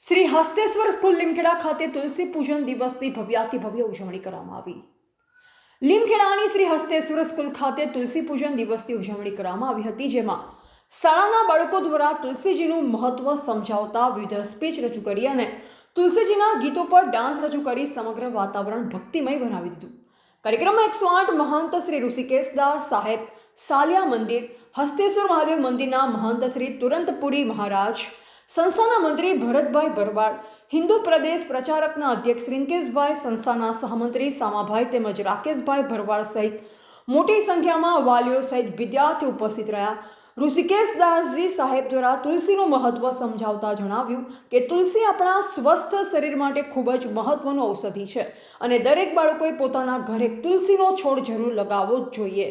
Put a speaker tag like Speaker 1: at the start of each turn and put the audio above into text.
Speaker 1: Shri Hasteshwar school Limkheda ખાતે તુલસી પૂજન દિવસની ભવ્યાતિ ભવ્ય ઉજવણી કરવામાં આવી. લીમખેડાની શ્રી હસ્તેશ્વર સ્કૂલ ખાતે તુલસી પૂજન દિવસની ઉજવણી કરવામાં આવી હતી, જેમાં શાળાના બાળકો દ્વારા તુલસીજીનું મહત્વ સમજાવતા વિવિધ સ્પીચ રજૂ કરી અને તુલસીજીના ગીતો પર ડાન્સ રજૂ કરી સમગ્ર વાતાવરણ ભક્તિમય બનાવી દીધું. કાર્યક્રમમાં એકસો આઠ મહંત શ્રી ઋષિકેશ દાસ સાહેબ સાલિયા મંદિર, હસ્તેશ્વર મહાદેવ મંદિરના મહંત શ્રી તુરંતપુરી મહારાજ, સંસ્થાના મંત્રી ભરતભાઈ ભરવાડ, હિન્દુ પ્રદેશ પ્રચારકના અધ્યક્ષ રિંકેશભાઈ, સંસ્થાના સહમંત્રી સામાભાઈ તેમજ રાકેશભાઈ ભરવાડ સહિત મોટી સંખ્યામાં વાલીઓ સહિત વિદ્યાર્થીઓ ઉપસ્થિત રહ્યા. ઋષિકેશ દાસજી સાહેબ દ્વારા તુલસીનું મહત્વ સમજાવતા જણાવ્યું કે તુલસી આપણા સ્વસ્થ શરીર માટે ખૂબ જ મહત્વનું ઔષધિ છે અને દરેક બાળકોએ પોતાના ઘરે તુલસીનો છોડ જરૂર લગાવવો જોઈએ.